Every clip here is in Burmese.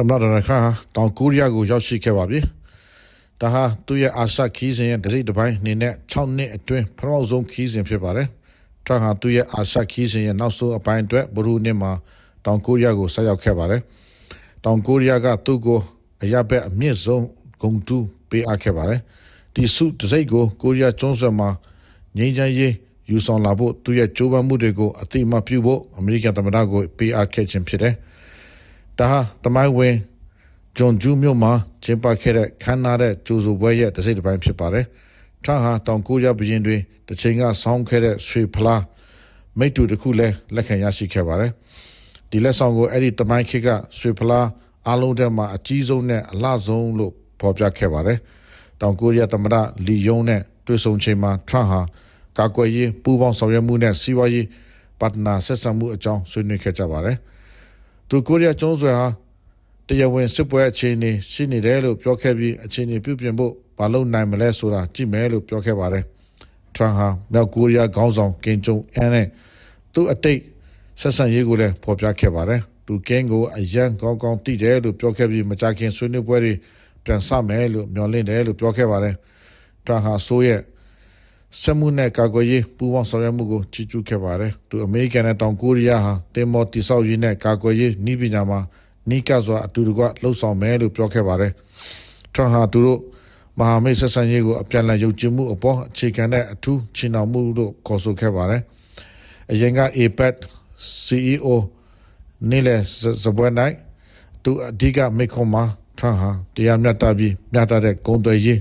သမ္မတဒေါ်နယ်ထရန့်ဟာတောင်ကိုရီးယားကိုရောက်ရှိခဲ့ပါပြီ။ဒါဟာသူ့ရဲ့အာရှခီးစဉ်ရဲ့တစ်စိတ်တစ်ပိုင်းအနေနဲ့6နှစ်အတွင်းပထမဆုံးခီးစဉ်ဖြစ်ပါတယ်။ထရန့်ဟာသူ့ရဲ့အာရှခီးစဉ်ရဲ့နောက်ဆုံးအပိုင်းအတွက်ဘရူနှစ်မှာတောင်ကိုရီးယားကိုဆက်ရောက်ခဲ့ပါတယ်။တောင်ကိုရီးယားကသူ့ကိုအရဘက်အမြင့်ဆုံးဂုံတူးပေးအပ်ခဲ့ပါတယ်။ဒီစုတစ်စိတ်ကိုကိုရီးယားကျွန်းဆွယ်မှာငြိမ်းချမ်းရေးယူဆောင်လာဖို့သူ့ရဲ့ကြိုးပမ်းမှုတွေကိုအသိအမှတ်ပြုဖို့အမေရိကန်သမ္မတကိုပေးအပ်ခဲ့ခြင်းဖြစ်တယ်။ ဒါဟာတမိုင်းဝင်ဂျွန်ဂျူးမြို့မှာကျင်းပခဲ့တဲ့ခမ်းနားတဲ့ကြိုးစုပွဲရဲ့တစ်စိတ်တစ်ပိုင်းဖြစ်ပါတယ်။ထရန့်ဟာတောင်ကိုရီးယားပြည်ရင်တွေတစ်ချိန်ကဆောင်းခဲ့တဲ့ရွှေဖလားမိတ္တူတစ်ခုလည်းလက်ခံရရှိခဲ့ပါတယ်။ဒီလက်ဆောင်ကိုအဲ့ဒီတမိုင်းခေတ်ကရွှေဖလားအားလုံးထဲမှာအကြီးဆုံးနဲ့အလှဆုံးလို့ဖော်ပြခဲ့ပါတယ်။တောင်ကိုရီးယားသမ္မတလီယုံနဲ့တွေ့ဆုံချိန်မှာထရန့်ဟာကာကွယ်ရေးပူးပေါင်းဆောင်ရွက်မှုနဲ့စီးပွားရေးပတ်နာဆက်ဆံမှုအကြောင်းဆွေးနွေးခဲ့ကြပါတယ်။ သူကိုရီးယားကျွန်းဆွယ်ဟာတရားဝင်စစ်ပွဲအခြေအနေရှိနေတယ်လို့ပြောခဲ့ပြီးအခြေအနေပြုပြင်ဖို့မလုပ်နိုင်မလဲဆိုတာကြည့်မယ်လို့ပြောခဲ့ပါတယ်။ထရန့်ဟာမြောက်ကိုရီးယားခေါင်းဆောင်ကင်ဂျုံအန်နဲ့သူ့အတိတ်ဆက်ဆံရေးကိုလည်းဖော်ပြခဲ့ပါတယ်။သူကင်းကိုအရန်ကောင်းကောင်းသိတယ်လို့ပြောခဲ့ပြီးမကြခင်ဆွေးနွေးပွဲတွေပြန်ဆမယ်လို့မျှော်လင့်တယ်လို့ပြောခဲ့ပါတယ်။ထရန့်ဟာဆိုရဲ့ စက်မှုနဲ့ကာကွယ်ရေးပူးပေါင်းဆောင်ရွက်မှုကိုကြီးကျူးခဲ့ပါတယ်။သူအမေရိကန်နဲ့တောင်ကိုရီးယားဟာတင်မော်တိဆောက်ရေးနဲ့ကာကွယ်ရေးနည်းပညာမှာနီးကပ်စွာအတူတကွလှုပ်ဆောင်မယ်လို့ပြောခဲ့ပါတယ်။ထရန့်ဟာသူတို့မဟာမိတ်ဆက်ဆံရေးကိုအပြန်အလှန်ယုံကြည်မှုအပေါ်အခြေခံတဲ့အထူးချီနှောင်မှုလို့ခေါ်ဆိုခဲ့ပါတယ်။အရင်က APEC CEO နေလေဇပွဲနိုင်သူအဓိကမိခွန်မှာထရန့်ဟာတရားမျှတပြီးမျှတတဲ့ဂုဏ်တွေရေး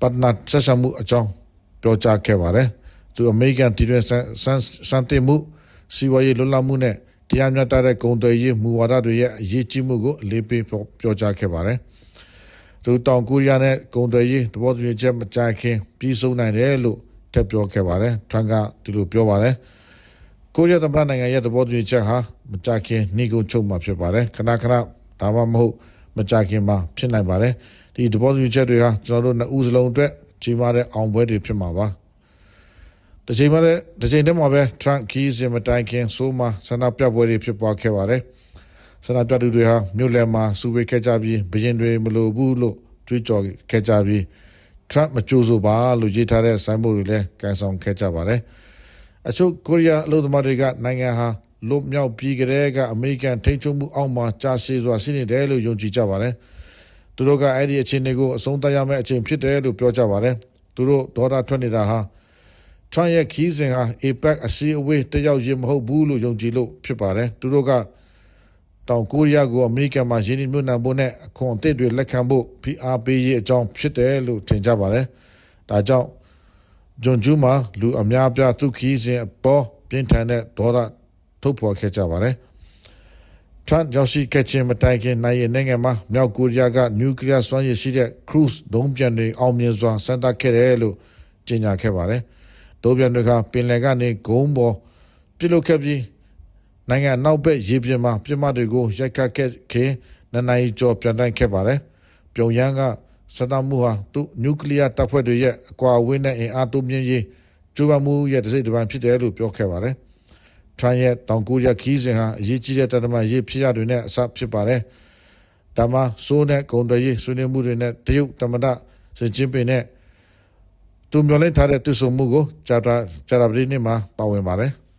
ပတ်နာဆက်ဆံမှုအကြောင်း ပြောကြားခဲ့ပါတယ်။သူအမေရိကန်ပြည်တွင်းစံစံတင်မှုစီးပွားရေးလွတ်လပ်မှုနဲ့တရားမျှတတဲ့ဂုဏ်တွေရေးမူဝါဒတွေရဲ့အရေးကြီးမှုကိုအလေးပေးပြောကြားခဲ့ပါတယ်။သူတောင်ကိုရီးယားနဲ့ဂုဏ်တွေရေးသဘောတူညီချက်မကြခင်ပြီးဆုံးနိုင်တယ်လို့ထပ်ပြောခဲ့ပါတယ်။ထရန့်ကဒီလိုပြောပါတယ်။ကိုရီးယားသမ္မတနိုင်ငံရဲ့သဘောတူညီချက်ဟာမကြခင်နှီးကုန်းချုပ်မှာဖြစ်ပါတယ်။ခဏခဏဒါမှမဟုတ်မကြခင်မှာဖြစ်နိုင်ပါတယ်။ဒီသဘောတူညီချက်တွေဟာကျွန်တော်တို့နှစ်ဦးစလုံးအတွက် ကြီးမားတဲ့အောင်ပွဲတွေဖြစ်မှာပါ။တစ်ချိန်မှာလည်းတစ်ချိန်တည်းမှာပဲ Trump ကီးစင်မတိုင်ခင်ဆိုမှဆန္ဒပြပွဲတွေဖြစ်ပွားခဲ့ပါတယ်။ဆန္ဒပြသူတွေဟာမြို့လယ်မှာစုဝေးခဲ့ကြပြီးဘရင်တွေမလိုဘူးလို့ကြွေးကြော်ခဲ့ကြပြီး Trump မကြိုးဆိုပါလို့ရေးထားတဲ့ဆိုင်းဘုတ်တွေလည်းကန်ဆောင်ခဲ့ကြပါတယ်။အချို့ကိုရီးယားအလို့သမားတွေကနိုင်ငံဟာလွတ်မြောက်ပြီးကြတဲ့ကအမေရိကန်ထိန်းချုပ်မှုအောက်မှာကြာရှည်စွာရှိနေတယ်လို့ယုံကြည်ကြပါတယ်။ သူတို့ကအဲ့ဒီအခြေအနေကိုအဆုံးသတ်ရမယ့်အချိန်ဖြစ်တယ်လို့ပြောကြပါတယ်။သူတို့ဒေါ်တာထွက်နေတာဟာထရန့်ရဲ့ခီးစဉ်ဟာ APEC အစည်းအဝေးတယောက်ရင်မဟုတ်ဘူးလို့ယုံကြည်လို့ဖြစ်ပါတယ်။သူတို့ကတောင်ကိုရီးယားကိုအမေရိကန်မှာရင်းနှီးမြှုပ်နှံဖို့နဲ့အခွန်အသစ်တွေလက်ခံဖို့ဖိအားပေးရေးအကြောင်းဖြစ်တယ်လို့ထင်ကြပါတယ်။ဒါကြောင့်ဂျွန်ဂျူးမှာလူအများပြသူခီးစဉ်အပေါ်ပြင်းထန်တဲ့ဒေါ်တာထုတ်ဖော်ခဲ့ကြပါတယ်။ ထရန့်ရောက်ရှိခဲ့ခြင်းမတိုင်ခင်နိုင်ရနိုင်ငံမှာမြောက်ကိုရီးယားကနျူကလ িয়ার စွမ်းရည်ရှိတဲ့ cruise ဒုံးပျံတွေအောင်မြင်စွာစမ်းသပ်ခဲ့တယ်လို့ကြေညာခဲ့ပါတယ်။ဒုံးပျံတွေကပင်လယ်ကနေဂုံးပေါ်ပြစ်လုခဲ့ပြီးနိုင်ငံနောက်ဘက်ရေပြင်မှာပြစ်မှတ်တွေကိုရိုက်ခတ်ခဲ့ခင်နနိုင်ကျော်ပြန်တိုင်းခဲ့ပါတယ်။ပြုံယမ်းကစတမှုဟာသူနျူကလ িয়ার တပ်ဖွဲ့တွေရဲ့အကွာအဝေးနဲ့အင်အားတိုးမြင့်ရေးကျိုးပမှုရဲ့တစ်စိတ်တစ်ပိုင်းဖြစ်တယ်လို့ပြောခဲ့ပါတယ်။ ထရန့်ရဲ့တောင်ကိုရီးယားခီးစဉ်ဟာအရေးကြီးတဲ့တရမရေးဖြစ်ရတွေနဲ့အစဖြစ်ပါတယ်။ဒါမှစိုးနဲ့ဂုံတရေးဆွေးနွေးမှုတွေနဲ့တရုတ်တမဒစင်ချင်းပင်နဲ့သူမျောလင့်ထားတဲ့သူဆုံမှုကိုဂျာတာဂျာရာဘရီနေမှာပါဝင်ပါတယ်။